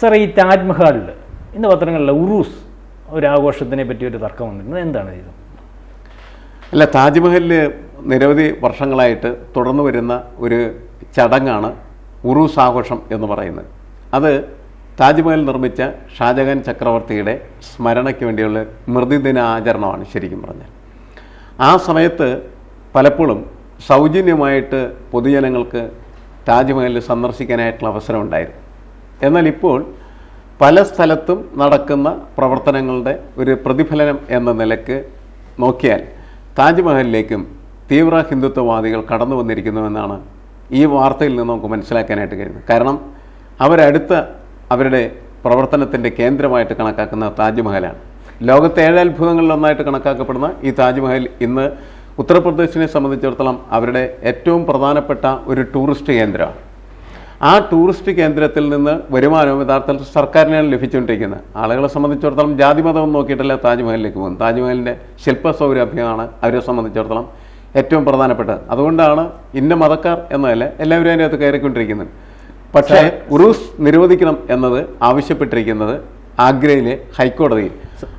Sir ഈ താജ്മഹലിൽ ഇന്ന് പത്രങ്ങളിലെ ഉറൂസ് ഒരു ആഘോഷത്തിനെ പറ്റി ഒരു തർക്കം വന്നിട്ടുണ്ട് എന്താണ് ഇത് അല്ല താജ്മഹലിൽ നിരവധി വർഷങ്ങളായിട്ട് തുടർന്നു വരുന്ന ഒരു ചടങ്ങാണ് ഉറൂസ് ആഘോഷം എന്ന് പറയുന്നത്. അത് താജ്മഹൽ നിർമ്മിച്ച ഷാജഹാൻ ചക്രവർത്തിയുടെ സ്മരണയ്ക്ക് വേണ്ടിയുള്ള മൃതിദിന ആചരണമാണ് ശരിക്കും പറഞ്ഞാൽ. ആ സമയത്ത് പലപ്പോഴും സൗജന്യമായിട്ട് പൊതുജനങ്ങൾക്ക് താജ്മഹലിൽ സന്ദർശിക്കാനായിട്ടുള്ള അവസരം ഉണ്ടായിരുന്നു എന്നാൽ ഇപ്പോൾ പല സ്ഥലത്തും നടക്കുന്ന പ്രവർത്തനങ്ങളുടെ ഒരു പ്രതിഫലനം എന്ന നിലയ്ക്ക് നോക്കിയാൽ താജ്മഹലിലേക്കും തീവ്ര ഹിന്ദുത്വവാദികൾ കടന്നു വന്നിരിക്കുന്നുവെന്നാണ് ഈ വാർത്തയിൽ നിന്ന് നമുക്ക് മനസ്സിലാക്കാനായിട്ട് കഴിയുന്നത്. കാരണം അവരടുത്ത അവരുടെ പ്രവർത്തനത്തിന്റെ കേന്ദ്രമായിട്ട് കണക്കാക്കുന്ന താജ്മഹലാണ്. ലോകത്തെ ഏഴ് അത്ഭുതങ്ങളിലൊന്നായിട്ട് കണക്കാക്കപ്പെടുന്ന ഈ താജ്മഹൽ ഇന്ന് ഉത്തർപ്രദേശിനെ സംബന്ധിച്ചിടത്തോളം അവരുടെ ഏറ്റവും പ്രധാനപ്പെട്ട ഒരു ടൂറിസ്റ്റ് കേന്ദ്രമാണ്. ആ ടൂറിസ്റ്റ് കേന്ദ്രത്തിൽ നിന്ന് വരുമാനവും യഥാർത്ഥത്തിൽ സർക്കാരിനെയാണ് ലഭിച്ചുകൊണ്ടിരിക്കുന്നത്. ആളുകളെ സംബന്ധിച്ചിടത്തോളം ജാതി മതം നോക്കിയിട്ടല്ല താജ്മഹലിലേക്ക് പോകുന്നത്. താജ്മഹലിന്റെ ശില്പ സൗരഭ്യമാണ് അവരെ സംബന്ധിച്ചിടത്തോളം ഏറ്റവും പ്രധാനപ്പെട്ടത്. അതുകൊണ്ടാണ് ഇന്ന മതക്കാർ എന്നതല്ല എല്ലാവരും അതിനകത്ത് കയറിക്കൊണ്ടിരിക്കുന്നത്. പക്ഷേ ഉറൂസ് നിരോധിക്കണം എന്നത് ആവശ്യപ്പെട്ടിരിക്കുന്നത് ആഗ്രയിലെ ഹൈക്കോടതിയിൽ.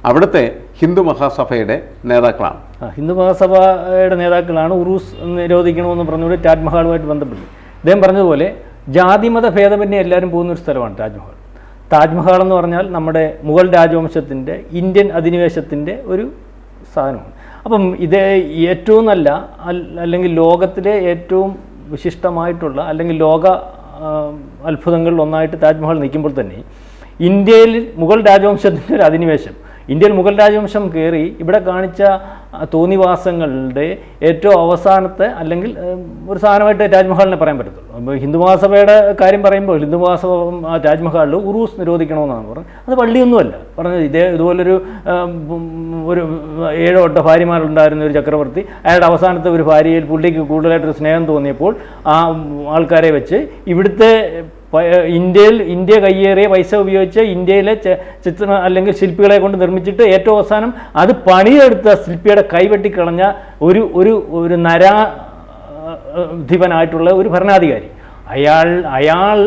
അവിടുത്തെ ഹിന്ദു മഹാസഭയുടെ നേതാക്കളാണ്. ഹിന്ദു മഹാസഭയുടെ നേതാക്കളാണ് ഉറൂസ് നിരോധിക്കണമെന്ന് പറഞ്ഞുകൊണ്ട് താജ്മഹലുമായിട്ട് ബന്ധപ്പെട്ടത് അദ്ദേഹം പറഞ്ഞതുപോലെ ജാതിമത ഭേദമന്യേ എല്ലാവരും പോകുന്ന ഒരു സ്ഥലമാണ് താജ്മഹൽ. താജ്മഹൽ എന്ന് പറഞ്ഞാൽ നമ്മുടെ മുഗൾ രാജവംശത്തിന്റെ ഇന്ത്യൻ അധിനിവേശത്തിന്റെ ഒരു സാധനമാണ്. അപ്പം ഇത് ഏറ്റവും നല്ല അല്ലെങ്കിൽ ലോകത്തിലെ ഏറ്റവും വിശിഷ്ടമായിട്ടുള്ള അല്ലെങ്കിൽ ലോക അത്ഭുതങ്ങളിൽ ഒന്നായിട്ട് താജ്മഹൽ നിൽക്കുമ്പോൾ തന്നെ ഇന്ത്യയിൽ മുഗൾ രാജവംശത്തിന്റെ ഒരു അധിനിവേശം ഇന്ത്യയിൽ മുഗൾ രാജവംശം കയറി ഇവിടെ കാണിച്ച തോന്നിവാസങ്ങളുടെ ഏറ്റവും അവസാനത്തെ അല്ലെങ്കിൽ ഒരു സാധനമായിട്ട് താജ്മഹലിനെ പറയാൻ പറ്റത്തുള്ളൂ. അപ്പോൾ ഹിന്ദു മഹാസഭയുടെ കാര്യം പറയുമ്പോൾ ഹിന്ദു മഹാസഭ താജ്മഹലിൽ ഉറൂസ് നിരോധിക്കണമെന്നാണ് പറഞ്ഞത്. അത് പള്ളിയൊന്നുമല്ല പറഞ്ഞത് ഇതേ ഇതുപോലൊരു ഒരു ഏഴോ എട്ടോ ഭാര്യമാരുണ്ടായിരുന്ന ഒരു ചക്രവർത്തി അയാളുടെ അവസാനത്തെ ഒരു ഭാര്യയിൽ പുള്ളിക്ക് കൂടുതലായിട്ടൊരു സ്നേഹം തോന്നിയപ്പോൾ ആ ആൾക്കാരെ വെച്ച് ഇവിടുത്തെ ഇന്ത്യയിൽ ഇന്ത്യ കയ്യേറിയ പൈസ ഉപയോഗിച്ച് ഇന്ത്യയിലെ ചിത്ര അല്ലെങ്കിൽ ശില്പികളെ കൊണ്ട് നിർമ്മിച്ചിട്ട് ഏറ്റവും അവസാനം അത് പണിയെടുത്ത ശില്പിയുടെ കൈവെട്ടിക്കളഞ്ഞ ഒരു ഒരു ഒരു നരാധിപനായിട്ടുള്ള ഒരു ഭരണാധികാരി. അയാൾ അയാൾ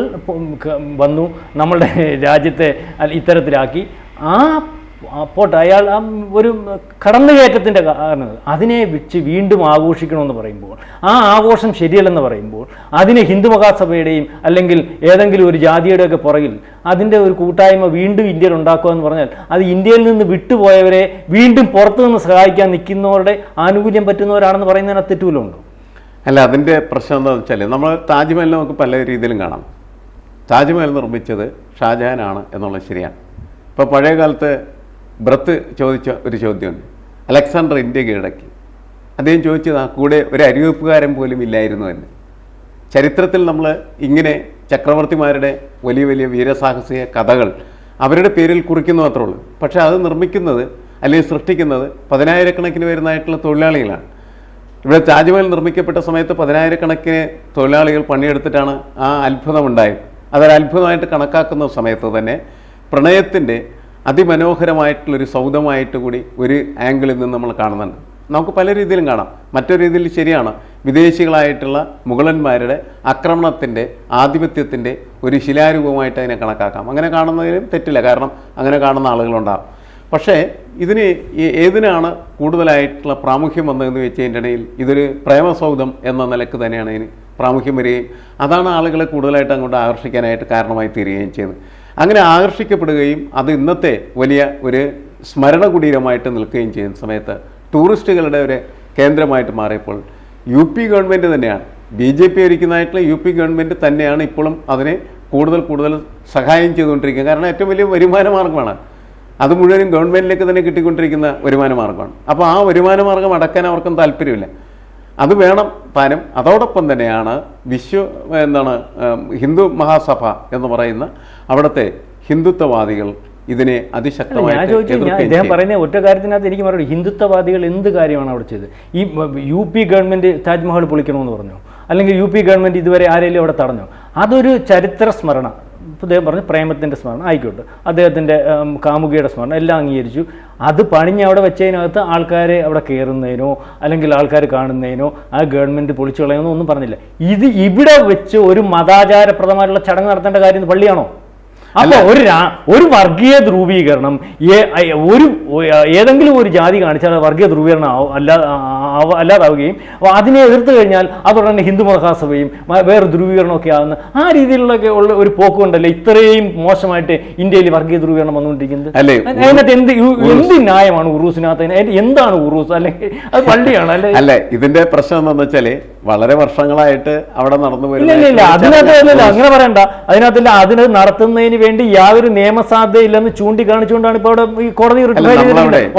വന്നു നമ്മളുടെ രാജ്യത്തെ ഇത്തരത്തിലാക്കി. ആ പോട്ടെ അയാൾ ആ ഒരു കടന്നുകയറ്റത്തിന്റെ കാരണം അതിനെ വെച്ച് വീണ്ടും ആഘോഷിക്കണമെന്ന് പറയുമ്പോൾ ആ ആഘോഷം ശരിയല്ലെന്ന് പറയുമ്പോൾ അതിനെ ഹിന്ദു മഹാസഭയുടെയും അല്ലെങ്കിൽ ഏതെങ്കിലും ഒരു ജാതിയുടെയൊക്കെ പുറകിൽ അതിന്റെ ഒരു കൂട്ടായ്മ വീണ്ടും ഇന്ത്യയിൽ ഉണ്ടാക്കുക എന്ന് പറഞ്ഞാൽ അത് ഇന്ത്യയിൽ നിന്ന് വിട്ടുപോയവരെ വീണ്ടും പുറത്തു നിന്ന് സഹായിക്കാൻ നിൽക്കുന്നവരുടെ ആനുകൂല്യം പറ്റുന്നവരാണെന്ന് പറയുന്നതിന് തെറ്റുമല്ലോ അല്ല അതിന്റെ പ്രശ്നം എന്താണെന്ന് വെച്ചാൽ നമ്മൾ താജ്മഹൽ നമുക്ക് പല രീതിയിലും കാണാം. താജ്മഹൽ നിർമ്മിച്ചത് ഷാജഹാനാണ് എന്നുള്ളത് ശരിയാണ്. ഇപ്പോൾ പഴയ കാലത്ത് ബ്രത്ത് ചോദിച്ച ഒരു ചോദ്യമുണ്ട്. അലക്സാണ്ടർ ഇന്ത്യ കീഴടക്കി. അദ്ദേഹം ചോദിച്ചത് കൂടെ ഒരു അരിവെപ്പുകാരൻ പോലും ഇല്ലായിരുന്നു എന്ന്. ചരിത്രത്തിൽ നമ്മൾ ഇങ്ങനെ ചക്രവർത്തിമാരുടെ വലിയ വലിയ വീരസാഹസിക കഥകൾ അവരുടെ പേരിൽ കുറിക്കുന്നു മാത്രമേ ഉള്ളൂ. പക്ഷേ അത് നിർമ്മിക്കുന്നത് അല്ലെങ്കിൽ സൃഷ്ടിക്കുന്നത് പതിനായിരക്കണക്കിന് വരുന്നതായിട്ടുള്ള തൊഴിലാളികളാണ്. ഇവിടെ താജ്മഹൽ നിർമ്മിക്കപ്പെട്ട സമയത്ത് പതിനായിരക്കണക്കിന് തൊഴിലാളികൾ പണിയെടുത്തിട്ടാണ് ആ അത്ഭുതമുണ്ടായത്. അതൊരത്ഭുതമായിട്ട് കണക്കാക്കുന്ന സമയത്ത് തന്നെ പ്രണയത്തിന്റെ അതിമനോഹരമായിട്ടുള്ളൊരു സൗദമായിട്ട് കൂടി ഒരു ആംഗിളിൽ നിന്ന് നമ്മൾ കാണുന്നുണ്ട്. നമുക്ക് പല രീതിയിലും കാണാം. മറ്റൊരു രീതിയിൽ ശരിയാണ്. വിദേശികളായിട്ടുള്ള മുഗളന്മാരുടെ ആക്രമണത്തിന്റെ ആധിപത്യത്തിന്റെ ഒരു ശിലാരൂപമായിട്ട് അതിനെ കണക്കാക്കാം. അങ്ങനെ കാണുന്നതിലും തെറ്റില്ല. കാരണം അങ്ങനെ കാണുന്ന ആളുകളുണ്ടാകും പക്ഷേ ഇതിന് ഏതിനാണ് കൂടുതലായിട്ടുള്ള പ്രാമുഖ്യം വന്നതെന്ന് വെച്ചതിന്റെ ഇടയിൽ ഇതൊരു പ്രേമസൗധം എന്ന നിലയ്ക്ക് തന്നെയാണ് ഇതിന് പ്രാമുഖ്യം വരികയും അതാണ് ആളുകളെ കൂടുതലായിട്ട് അങ്ങോട്ട് ആകർഷിക്കാനായിട്ട് കാരണമായി തീരുകയും ചെയ്തത് അങ്ങനെ ആകർഷിക്കപ്പെടുകയും അത് ഇന്നത്തെ വലിയ ഒരു സ്മരണ കുടീരമായിട്ട് നിൽക്കുകയും ചെയ്യുന്ന സമയത്ത് ടൂറിസ്റ്റുകളുടെ ഒരു കേന്ദ്രമായിട്ട് മാറിയപ്പോൾ യു പി ഗവൺമെന്റ് തന്നെയാണ്. ബി ജെ പി ഭരിക്കുന്നതായിട്ടുള്ള യു പി ഗവൺമെന്റ് തന്നെയാണ് ഇപ്പോഴും അതിനെ കൂടുതൽ കൂടുതൽ സഹായം ചെയ്തുകൊണ്ടിരിക്കുക കാരണം ഏറ്റവും വലിയ വരുമാന മാർഗമാണ്. അത് മുഴുവനും ഗവൺമെന്റിലേക്ക് തന്നെ കിട്ടിക്കൊണ്ടിരിക്കുന്ന വരുമാന മാർഗമാണ്. അപ്പോൾ ആ വരുമാന മാർഗം അടക്കാൻ അവർക്കും താല്പര്യമില്ല. അത് വേണം താനും അതോടൊപ്പം തന്നെയാണ് വിശ്വ എന്താണ് ഹിന്ദു മഹാസഭ എന്ന് പറയുന്ന അവിടുത്തെ ഹിന്ദുത്വവാദികൾ ഇതിനെ അതിശക്തമായി. പറയുന്ന ഒറ്റ കാര്യത്തിനകത്ത് എനിക്ക് പറയുന്നത് ഹിന്ദുത്വവാദികൾ എന്ത് കാര്യമാണ് അവിടെ ചെയ്തത്? ഈ യു പി ഗവൺമെന്റ് താജ്മഹൽ പൊളിക്കണമെന്ന് പറഞ്ഞു? അല്ലെങ്കിൽ യു പി ഗവൺമെന്റ് ഇതുവരെ ആരെങ്കിലും അവിടെ തടഞ്ഞു? അതൊരു ചരിത്ര സ്മരണ ഇദ്ദേഹം പറഞ്ഞു പ്രേമത്തിന്റെ സ്മരണ. ആയിക്കോട്ടെ. അദ്ദേഹത്തിന്റെ കാമുകിയുടെ സ്മരണ. എല്ലാം അംഗീകരിച്ചു. അത് പണിഞ്ഞ് അവിടെ വെച്ചതിനകത്ത് ആൾക്കാരെ അവിടെ കയറുന്നതിനോ അല്ലെങ്കിൽ ആൾക്കാർ കാണുന്നതിനോ ആ ഗവൺമെന്റ് പൊളിച്ചു കളയുന്നോ ഒന്നും പറഞ്ഞില്ല. ഇത് ഇവിടെ വെച്ച് ഒരു മതാചാരപ്രദമായിട്ടുള്ള ചടങ്ങ് നടത്തേണ്ട കാര്യം പള്ളിയാണോ? അപ്പൊ ഒരു ഒരു വർഗീയ ധ്രുവീകരണം ഒരു ഏതെങ്കിലും ഒരു ജാതി കാണിച്ചാൽ അത് വർഗീയ ധ്രുവീകരണം അല്ലാ അല്ലാതാവുകയും അപ്പൊ അതിനെ എതിർത്ത് കഴിഞ്ഞാൽ അതോടെ തന്നെ ഹിന്ദു മഹാസഭയും വേറെ ധ്രുവീകരണമൊക്കെ ആവുന്ന ആ രീതിയിലുള്ളൊക്കെ ഉള്ള ഒരു പോക്ക് കൊണ്ടല്ലേ ഇത്രയും മോശമായിട്ട് ഇന്ത്യയിൽ വർഗീയ ധ്രുവീകരണം വന്നുകൊണ്ടിരിക്കുന്നത്. അല്ലേ, അതിനകത്ത് എന്ത് എന്ത് ന്യായമാണ് ഉറൂസിനകത്ത്? എന്താണ് ഉറൂസ്? അല്ലെങ്കിൽ അത് പള്ളിയാണ് അല്ലെ? അല്ല ഇതിന്റെ പ്രശ്നം എന്താണെന്ന് വെച്ചാൽ വളരെ വർഷങ്ങളായിട്ട് അവിടെ നടന്നു ഇല്ല അതിനകത്ത് അങ്ങനെ പറയണ്ട. അതിനകത്തില്ല. അതിന് നടത്തുന്നതിന് വേണ്ടി യാതൊരു നിയമസാധ്യതയില്ലെന്ന് ചൂണ്ടിക്കാണിച്ചുകൊണ്ടാണ് ഇപ്പൊ അവിടെ ഈ കോടതി.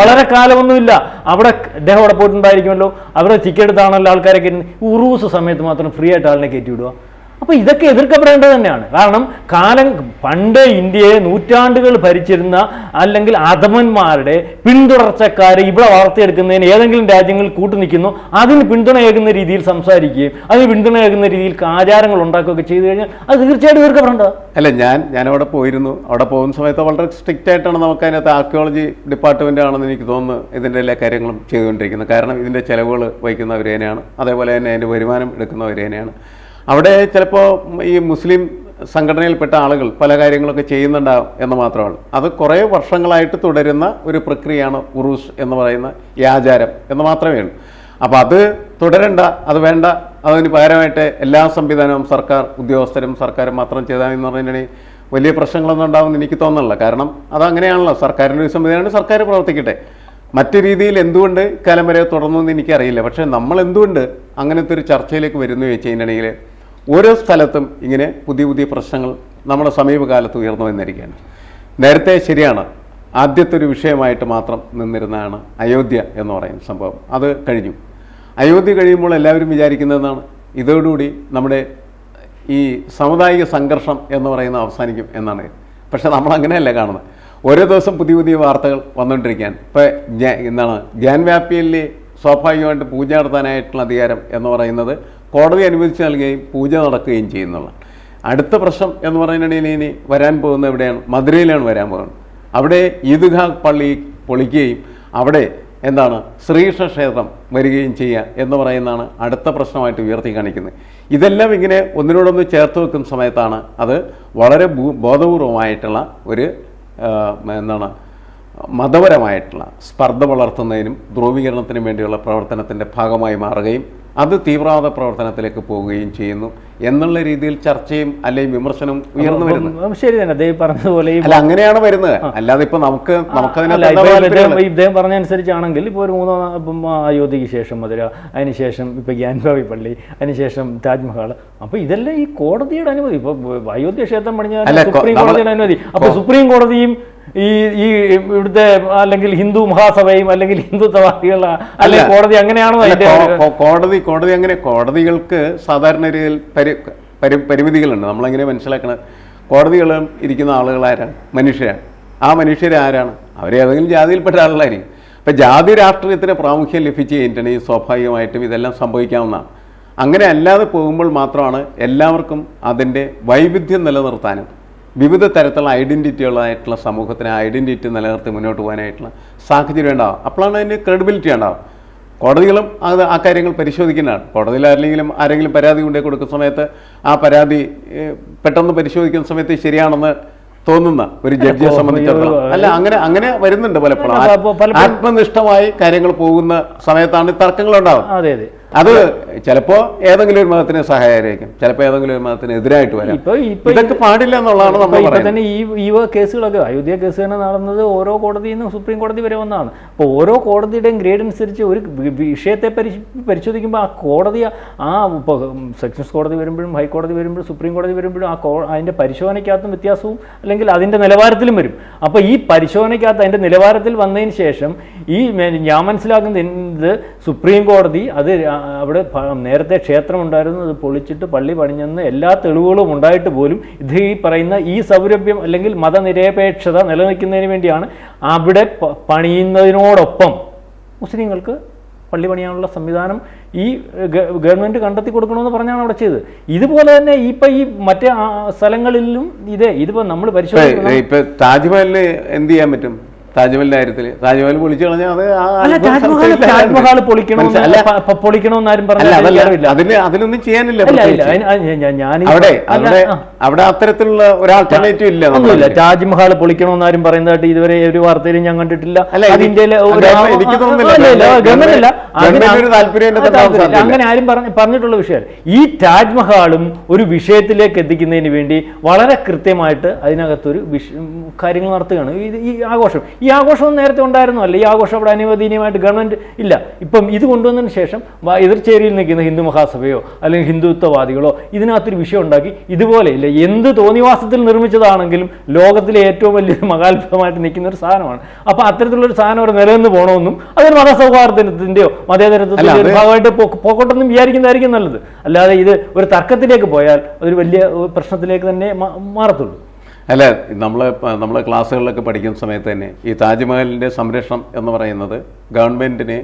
വളരെ കാലമൊന്നുമില്ല. അവിടെ അദ്ദേഹം അവിടെ പോയിട്ടുണ്ടായിരിക്കുമല്ലോ. അവിടെ ടിക്കറ്റ് എടുത്താണല്ലോ ആൾക്കാരൊക്കെ ഇരുന്ന്. ഉറൂസ് സമയത്ത് മാത്രം ഫ്രീ ആയിട്ട് ആളിനെ കയറ്റി വിടുക. അപ്പൊ ഇതൊക്കെ എതിർക്കപ്പെടേണ്ടത് തന്നെയാണ്. കാരണം കാലം പണ്ട് ഇന്ത്യയെ നൂറ്റാണ്ടുകൾ ഭരിച്ചിരുന്ന അല്ലെങ്കിൽ അധമന്മാരുടെ പിന്തുടർച്ചക്കാരെ ഇവിടെ വളർത്തിയെടുക്കുന്നതിന് ഏതെങ്കിലും രാജ്യങ്ങൾ കൂട്ടുനിൽക്കുന്നു അതിന് പിന്തുണയേകുന്ന രീതിയിൽ സംസാരിക്കുകയും അതിന് പിന്തുണയേകുന്ന രീതിയിൽ ആചാരങ്ങൾ ഉണ്ടാക്കുകയൊക്കെ ചെയ്തു കഴിഞ്ഞാൽ അത് തീർച്ചയായിട്ടും എതിർക്കപ്പെടേണ്ടത്. അല്ല ഞാൻ ഞാൻ അവിടെ പോയിരുന്നു. അവിടെ പോകുന്ന സമയത്ത് വളരെ സ്ട്രിക്റ്റ് ആയിട്ടാണ് നമുക്ക് അതിനകത്ത് ആർക്കിയോളജി ഡിപ്പാർട്ട്മെന്റ് ആണെന്ന് എനിക്ക് തോന്നുന്നു ഇതിന്റെ എല്ലാ കാര്യങ്ങളും ചെയ്തുകൊണ്ടിരിക്കുന്നത്. കാരണം ഇതിന്റെ ചിലവുകൾ വഹിക്കുന്നവർ തന്നെയാണ്. അതേപോലെ തന്നെ അതിന്റെ വരുമാനം എടുക്കുന്നവർ തന്നെയാണ്. അവിടെ ചിലപ്പോൾ ഈ മുസ്ലിം സംഘടനയിൽപ്പെട്ട ആളുകൾ പല കാര്യങ്ങളൊക്കെ ചെയ്യുന്നുണ്ടാവും എന്ന് മാത്രമാണ്. അത് കുറേ വർഷങ്ങളായിട്ട് തുടരുന്ന ഒരു പ്രക്രിയയാണ് ഉറൂസ് എന്ന് പറയുന്ന ഈ ആചാരം എന്ന് മാത്രമേ ഉള്ളൂ. അപ്പോൾ അത് തുടരണ്ട അത് വേണ്ട അതിന് പകരമായിട്ട് എല്ലാ സംവിധാനവും സർക്കാർ ഉദ്യോഗസ്ഥരും സർക്കാരും മാത്രം ചെയ്താൽ എന്ന് പറഞ്ഞിട്ടുണ്ടെങ്കിൽ വലിയ പ്രശ്നങ്ങളൊന്നും ഉണ്ടാവുമെന്ന് എനിക്ക് തോന്നുന്നില്ല. കാരണം അതങ്ങനെയാണല്ലോ സർക്കാരിന്റെ ഒരു സംവിധാനം സർക്കാർ പ്രവർത്തിക്കട്ടെ. മറ്റു രീതിയിൽ എന്തുകൊണ്ട് കാലം വരെ തുടർന്നു എന്ന് എനിക്കറിയില്ല. പക്ഷേ നമ്മൾ എന്തുകൊണ്ട് അങ്ങനത്തെ ഒരു ചർച്ചയിലേക്ക് വരുന്നു ചോദിച്ചു കഴിഞ്ഞിട്ടുണ്ടെങ്കിൽ ഓരോ സ്ഥലത്തും ഇങ്ങനെ പുതിയ പുതിയ പ്രശ്നങ്ങൾ നമ്മുടെ സമീപകാലത്ത് ഉയർന്നു വന്നിരിക്കുകയാണ്. നേരത്തെ ശരിയാണ്. ആദ്യത്തെ ഒരു വിഷയമായിട്ട് മാത്രം നിന്നിരുന്നതാണ് അയോധ്യ എന്ന് പറയുന്ന സംഭവം. അത് കഴിഞ്ഞു. അയോധ്യ കഴിയുമ്പോൾ എല്ലാവരും വിചാരിക്കുന്നതെന്നാണ് ഇതോടുകൂടി നമ്മുടെ ഈ സാമുദായിക സംഘർഷം എന്ന് പറയുന്നത് അവസാനിക്കും എന്നാണ്. പക്ഷേ നമ്മൾ അങ്ങനെയല്ല കാണുന്നത്. ഓരോ ദിവസം പുതിയ പുതിയ വാർത്തകൾ വന്നുകൊണ്ടിരിക്കുകയാണ്. ഇപ്പോൾ എന്താണ്? ഗ്യാൻ വ്യാപ്തിയിൽ സ്വാഭാവികമായിട്ട് പൂജ നടത്താനായിട്ടുള്ള അധികാരം എന്ന് പറയുന്നത് കോടതി അനുവദിച്ച് നൽകുകയും പൂജ നടക്കുകയും ചെയ്യുന്നുള്ളതാണ് അടുത്ത പ്രശ്നം എന്ന് പറയുന്നുണ്ടെങ്കിൽ ഇനി വരാൻ പോകുന്നത് എവിടെയാണ്? മധുരയിലാണ് വരാൻ പോകുന്നത്. അവിടെ ഈദ്ഗാ പള്ളി പൊളിക്കുകയും അവിടെ എന്താണ് ശ്രീകൃഷ്ണ ക്ഷേത്രം വരികയും ചെയ്യുക എന്ന് പറയുന്നതാണ് അടുത്ത പ്രശ്നമായിട്ട് ഉയർത്തി കാണിക്കുന്നത്. ഇതെല്ലാം ഇങ്ങനെ ഒന്നിനോടൊന്ന് ചേർത്ത് വെക്കുന്ന സമയത്താണ് അത് വളരെ ബോധപൂർവമായിട്ടുള്ള ഒരു എന്താണ് മതപരമായിട്ടുള്ള സ്പർദ്ധ വളർത്തുന്നതിനും ധ്രുവീകരണത്തിനും വേണ്ടിയുള്ള പ്രവർത്തനത്തിന്റെ ഭാഗമായി മാറുകയും അത് തീവ്രവാദ പ്രവർത്തനത്തിലേക്ക് പോവുകയും ചെയ്യുന്നു എന്നുള്ള രീതിയിൽ ചർച്ചയും അല്ലെങ്കിൽ വിമർശനം ഉയർന്നു വരുന്നു ശരി തന്നെ അദ്ദേഹം പറഞ്ഞതുപോലെ അല്ല അങ്ങനെയാണ് വരുന്നത്. അല്ലാതെ ഇപ്പൊ നമുക്ക് നമുക്ക് ഇദ്ദേഹം പറഞ്ഞ അനുസരിച്ചാണെങ്കിൽ ഇപ്പോൾ ഒരു മൂന്നോ അയോധ്യക്ക് അയോധ്യയ്ക്ക് ശേഷം മധുര അതിനുശേഷം ഇപ്പൊ ഗ്യാൻഭാവി പള്ളി അതിനുശേഷം താജ്മഹൽ അപ്പൊ ഇതെല്ലാം ഈ കോടതിയുടെ അനുമതി. ഇപ്പൊ അയോധ്യ ക്ഷേത്രം പണിഞ്ഞ സുപ്രീം കോടതിയുടെ അനുമതി. അപ്പൊ സുപ്രീം കോടതിയും ഈ ഈ ഇവിടുത്തെ അല്ലെങ്കിൽ ഹിന്ദു മഹാസഭയും അല്ലെങ്കിൽ ഹിന്ദുത്വവാദികൾ അല്ലെങ്കിൽ കോടതി അങ്ങനെയാണോ കോടതി കോടതി അങ്ങനെ കോടതികൾക്ക് സാധാരണ രീതിയിൽ പരി പരി പരിമിതികളുണ്ട്. നമ്മളെങ്ങനെ മനസ്സിലാക്കണം കോടതികളും ഇരിക്കുന്ന ആളുകൾ ആരാണ്? മനുഷ്യരാണ്. ആ അവർ ഏതെങ്കിലും ജാതിയിൽപ്പെട്ട ആളുകളായിരിക്കും. അപ്പം ജാതി രാഷ്ട്രീയത്തിന് പ്രാമുഖ്യം ലഭിച്ച് കഴിഞ്ഞിട്ടുണ്ടെങ്കിൽ സ്വാഭാവികമായിട്ടും ഇതെല്ലാം സംഭവിക്കാവുന്നതാണ്. അങ്ങനെ അല്ലാതെ പോകുമ്പോൾ മാത്രമാണ് എല്ലാവർക്കും അതിന്റെ വൈവിധ്യം നിലനിർത്താനും വിവിധ തരത്തിലുള്ള ഐഡന്റിറ്റികളായിട്ടുള്ള സമൂഹത്തിന് ഐഡന്റിറ്റി നിലനിർത്തി മുന്നോട്ട് പോകാനായിട്ടുള്ള സാഹചര്യം ഉണ്ടാവും. അപ്പോഴാണ് അതിന് ക്രെഡിബിലിറ്റി ഉണ്ടാവും. കോടതികളും അത് ആ കാര്യങ്ങൾ പരിശോധിക്കുന്നതാണ്. കോടതിയിൽ ആരെങ്കിലും ആരെങ്കിലും പരാതി കൊണ്ടേ കൊടുക്കുന്ന സമയത്ത് ആ പരാതി പെട്ടെന്ന് പരിശോധിക്കുന്ന സമയത്ത് ശരിയാണെന്ന് തോന്നുന്ന ഒരു ജഡ്ജിയെ സംബന്ധിച്ചിടത്തോളം. അല്ല അങ്ങനെ അങ്ങനെ വരുന്നുണ്ട് പലപ്പോഴും. ആത്മനിഷ്ഠമായി കാര്യങ്ങൾ പോകുന്ന സമയത്താണ് തർക്കങ്ങൾ ഉണ്ടാവുന്നത് അതെ ചിലപ്പോ ഏതെങ്കിലും ഒരു മതത്തിന് സഹായമായിരിക്കും ചിലപ്പോ ഏതെങ്കിലും ഒരു മതത്തിന് എതിരായിട്ട് വരാം. ഇപ്പൊ ഇപ്പൊ ഇതൊക്കെ പാടില്ല എന്നുള്ളതാണ് നമ്മൾ ഇപ്പൊ തന്നെ ഈ ഈ കേസുകളൊക്കെ അയോധ്യ കേസ് തന്നെ നടന്നത് ഓരോ കോടതിയിൽ നിന്നും സുപ്രീം കോടതി വരെ വന്നതാണ്. അപ്പോൾ ഓരോ കോടതിയുടെയും ഗ്രേഡ് അനുസരിച്ച് ഒരു വിഷയത്തെ പരിശ് പരിശോധിക്കുമ്പോൾ ആ കോടതി ആ ഇപ്പോൾ സെക്ഷൻസ് കോടതി വരുമ്പോഴും ഹൈക്കോടതി വരുമ്പോഴും സുപ്രീം കോടതി വരുമ്പോഴും ആ അതിന്റെ അതിന്റെ പരിശോധനയ്ക്കകത്തും വ്യത്യാസവും അല്ലെങ്കിൽ അതിന്റെ നിലവാരത്തിലും വരും. അപ്പോൾ ഈ പരിശോധനയ്ക്കകത്ത് അതിന്റെ നിലവാരത്തിൽ വന്നതിന് ശേഷം ഈ ഞാൻ മനസ്സിലാക്കുന്നത് സുപ്രീം കോടതി അത് അവിടെ നേരത്തെ ക്ഷേത്രം ഉണ്ടായിരുന്നു അത് പൊളിച്ചിട്ട് പള്ളി പണിഞ്ഞെന്ന് എല്ലാ തെളിവുകളും ഉണ്ടായിട്ട് പോലും ഇത് ഈ പറയുന്ന ഈ സൗരഭ്യം അല്ലെങ്കിൽ മതനിരപേക്ഷത നിലനിൽക്കുന്നതിന് വേണ്ടിയാണ് അവിടെ പണിയുന്നതിനോടൊപ്പം മുസ്ലിങ്ങൾക്ക് പള്ളി പണിയാനുള്ള സംവിധാനം ഈ ഗവൺമെന്റ് കണ്ടെത്തി കൊടുക്കണമെന്ന് പറഞ്ഞാണ് അവിടെ ചെയ്തത്. ഇതുപോലെ തന്നെ ഇപ്പൊ ഈ മറ്റേ സ്ഥലങ്ങളിലും ഇതേ ഇതിപ്പോ നമ്മൾ പരിശോധിക്കുന്നത് ഇപ്പം താജ്മഹലിന് എന്ത് ചെയ്യാൻ പറ്റും? താജ്മഹലിന്റെ കാര്യത്തിൽ താജ്മഹൽ പൊളിച്ചു കളഞ്ഞാൽ അത് താജ്മഹൽ പൊളിക്കണമെന്ന് ആരും അല്ല അതല്ല പറഞ്ഞില്ല അതിന് അതിലൊന്നും ചെയ്യാനില്ല അവിടെ അവിടെ അത്തരത്തിലുള്ള ഒരു ആൾട്ടർനേറ്റീവ് ഇല്ല ഒന്നുമില്ല. താജ്മഹൽ പൊളിക്കണമെന്ന് ആരും പറയുന്നതായിട്ട് ഇതുവരെ ഒരു വാർത്തയിലും ഞാൻ കണ്ടിട്ടില്ല. ഇന്ത്യയിലെ. അങ്ങനെ ആരും പറഞ്ഞിട്ടുള്ള വിഷയമല്ല. ഈ താജ്മഹാളും ഒരു വിഷയത്തിലേക്ക് എത്തിക്കുന്നതിന് വേണ്ടി വളരെ കൃത്യമായിട്ട് അതിനകത്തൊരു വിഷ കാര്യങ്ങൾ നടത്തുകയാണ്. ഈ ആഘോഷം. ഈ ആഘോഷം നേരത്തെ ഉണ്ടായിരുന്നു? അല്ല? ഈ ആഘോഷം അവിടെ അനുവദനീയമായിട്ട് ഗവൺമെന്റ് ഇല്ല. ഇപ്പം ഇത് കൊണ്ടുവന്നതിന് ശേഷം എതിർചേരിയിൽ നിൽക്കുന്ന ഹിന്ദു മഹാസഭയോ അല്ലെങ്കിൽ ഹിന്ദുത്വവാദികളോ ഇതിനകത്തൊരു വിഷയം ഉണ്ടാക്കി. ഇതുപോലെ ഇല്ല. എന്ത് തോന്നിവാസത്തിൽ നിർമ്മിച്ചതാണെങ്കിലും ലോകത്തിലെ ഏറ്റവും വലിയൊരു മഹാത്ഭുതമായിട്ട് നിൽക്കുന്ന ഒരു സാധനമാണ്. അപ്പൊ അത്തരത്തിലുള്ളൊരു സാധനം അവിടെ നിലനിന്ന് പോകണമെന്നും അതൊരു അല്ല, ഒരു ഭാഗമായിട്ട് പോ- പോകട്ടെന്നും വിചാരിക്കുന്നതായിരിക്കും നല്ലത്. അല്ലാതെ ഇത് ഒരു തർക്കത്തിലേക്ക് പോയാൽ അതൊരു വലിയ പ്രശ്നത്തിലേക്ക് തന്നെ മാറത്തുള്ളൂ. അല്ല നമ്മൾ നമ്മൾ ക്ലാസ്സുകളിലൊക്കെ പഠിക്കുന്ന സമയത്ത് തന്നെ ഈ താജ്മഹലിന്റെ സംരക്ഷണം എന്ന് പറയുന്നത് ഗവൺമെന്റിന്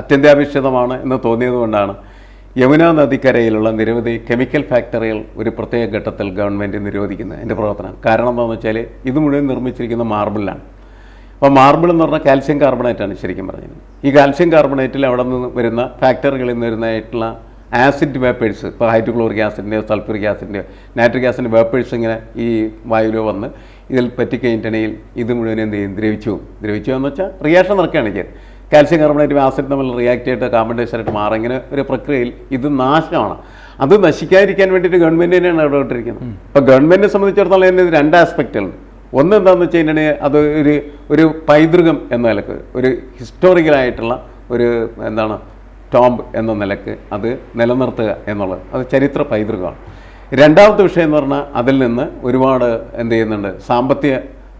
അത്യന്താപേക്ഷിതമാണ് എന്ന് തോന്നിയതുകൊണ്ടാണ് യമുന നദിക്കരയിലുള്ള നിരവധി കെമിക്കൽ ഫാക്ടറികൾ ഒരു പ്രത്യേക ഘട്ടത്തിൽ ഗവൺമെന്റ് നിരോധിക്കുന്നത് എന്റെ പ്രവർത്തനം. കാരണം എന്താണെന്ന് വെച്ചാൽ ഇത് മുഴുവൻ നിർമ്മിച്ചിരിക്കുന്ന മാർബിളാണ് അപ്പോൾ മാർബിൾ എന്ന് പറഞ്ഞാൽ കാൽസ്യം കാർബണേറ്റാണ് ശരിക്കും പറഞ്ഞത്. ഈ കാൽസ്യം കാർബണേറ്റിൽ അവിടെ നിന്ന് വരുന്ന ഫാക്ടറികളിൽ നിന്ന് വരുന്നതായിട്ടുള്ള ആസിഡ് വേപ്പേഴ്സ് ഇപ്പോൾ ഹൈഡ്രോക്ലോറിക് ആസിഡിന്റെയോ സൾഫ്യൂറിക് ആസിഡിന്റെയോ നൈട്രിക് ആസിഡിന്റെ വേപ്പേഴ്സ് ഇങ്ങനെ ഈ വായുവിൽ വന്ന് ഇതിൽ പറ്റിക്കഴിഞ്ഞിട്ടുണ്ടെങ്കിൽ ഇത് മുഴുവൻ എന്ത് ചെയ്യും? ദ്രവിച്ചു. ദ്രവിച്ചു എന്ന് വെച്ചാൽ റിയാക്ഷൻ നടക്കുകയാണ് ചെയ്യുന്നത്. കാൽസ്യം കാർബണേറ്റ് ആസിഡ് തമ്മിൽ റിയാക്ട് ചെയ്തിട്ട് കാർബൺ ഡൈഓക്സൈഡ് മാറും. ഇങ്ങനെ ഒരു പ്രക്രിയയിൽ ഇത് നാശമാണ്. അത് നശിക്കാതിരിക്കാൻ വേണ്ടിയിട്ട് ഗവൺമെന്റ് തന്നെയാണ് ഇടപെട്ടിരിക്കുന്നത് ഇപ്പോൾ ഗവൺമെന്റിനെ സംബന്ധിച്ചിടത്തോളം ഇതിന് രണ്ട് ആസ്പെക്റ്റുകളുണ്ട് ഒന്ന് എന്താണെന്ന് വെച്ച് കഴിഞ്ഞിട്ടുണ്ടെങ്കിൽ അത് ഒരു ഒരു പൈതൃകം എന്ന നിലയ്ക്ക് ഒരു ഹിസ്റ്റോറിക്കലായിട്ടുള്ള ഒരു എന്താണ് ടോംബ് എന്ന നിലയ്ക്ക് അത് നിലനിർത്തുക എന്നുള്ളത്. അത് ചരിത്ര പൈതൃകമാണ്. രണ്ടാമത്തെ വിഷയം എന്ന് പറഞ്ഞാൽ അതിൽ നിന്ന് ഒരുപാട് എന്ത് ചെയ്യുന്നുണ്ട്? സാമ്പത്തിക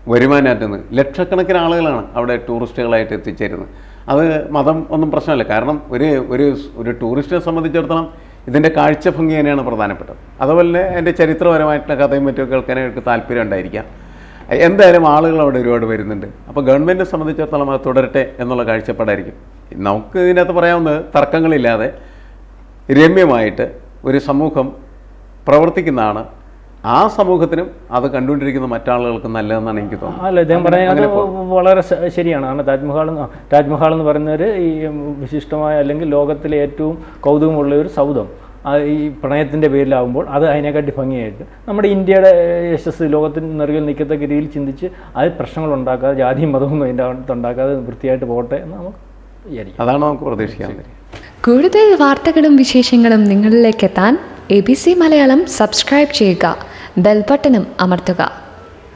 വരുമാനമായിട്ട് നിന്ന് ലക്ഷക്കണക്കിന് ആളുകളാണ് അവിടെ ടൂറിസ്റ്റുകളായിട്ട് എത്തിച്ചേരുന്നത്. അത് മതം ഒന്നും പ്രശ്നമല്ല. കാരണം ഒരു ഒരു ഒരു ടൂറിസ്റ്റിനെ സംബന്ധിച്ചിടത്തോളം ഇതിന്റെ കാഴ്ച ഭംഗി തന്നെയാണ് പ്രധാനപ്പെട്ടത്. അതുപോലെ എന്റെ ചരിത്രപരമായിട്ടുള്ള കഥയും മറ്റും കേൾക്കാനായിട്ട് താല്പര്യം ഉണ്ടായിരിക്കാം. എന്തായാലും ആളുകൾ അവിടെ ഒരുപാട് വരുന്നുണ്ട്. അപ്പോൾ ഗവൺമെന്റിനെ സംബന്ധിച്ചിടത്തോളം അത് തുടരട്ടെ എന്നുള്ള കാഴ്ചപ്പാടായിരിക്കും. നമുക്ക് ഇതിനകത്ത് പറയാവുന്നത് തർക്കങ്ങളില്ലാതെ രമ്യമായിട്ട് ഒരു സമൂഹം പ്രവർത്തിക്കുന്നതാണ്. ആ സമൂഹത്തിനും അത് കണ്ടുകൊണ്ടിരിക്കുന്ന മറ്റാളുകൾക്കും നല്ലതെന്നാണ് എനിക്ക് തോന്നുന്നത്. അല്ല ഇദ്ദേഹം പറഞ്ഞത് വളരെ ശരിയാണ്. കാരണം താജ്മഹൽ താജ്മഹാൾ താജ്മഹൽ എന്ന് പറയുന്നവർ ഈ വിശിഷ്ടമായ അല്ലെങ്കിൽ ലോകത്തിലെ ഏറ്റവും കൗതുകമുള്ള ഒരു സൗധം. ഈ പ്രണയത്തിന്റെ പേരിലാവുമ്പോൾ അത് അതിനെക്കാട്ടി ഭംഗിയായിട്ട്. നമ്മുടെ ഇന്ത്യയുടെ യശസ് ലോകത്തിന് നിറകിൽ നിൽക്കത്തക്ക രീതിയിൽ ചിന്തിച്ച് അത് പ്രശ്നങ്ങൾ ഉണ്ടാക്കാതെ ജാതിയും മതവും അതിന്റെ അകത്ത് ഉണ്ടാക്കാതെ വൃത്തിയായിട്ട് പോകട്ടെ എന്ന് നമുക്ക് വിചാരിക്കാം. അതാണ് നമുക്ക് പ്രതീക്ഷിക്കാൻ കൂടുതൽ വാർത്തകളും വിശേഷങ്ങളും നിങ്ങളിലേക്ക് എത്താൻ A B C Malayalam subscribe ചെയ്യുക. ബെൽബട്ടനും അമർത്തുക.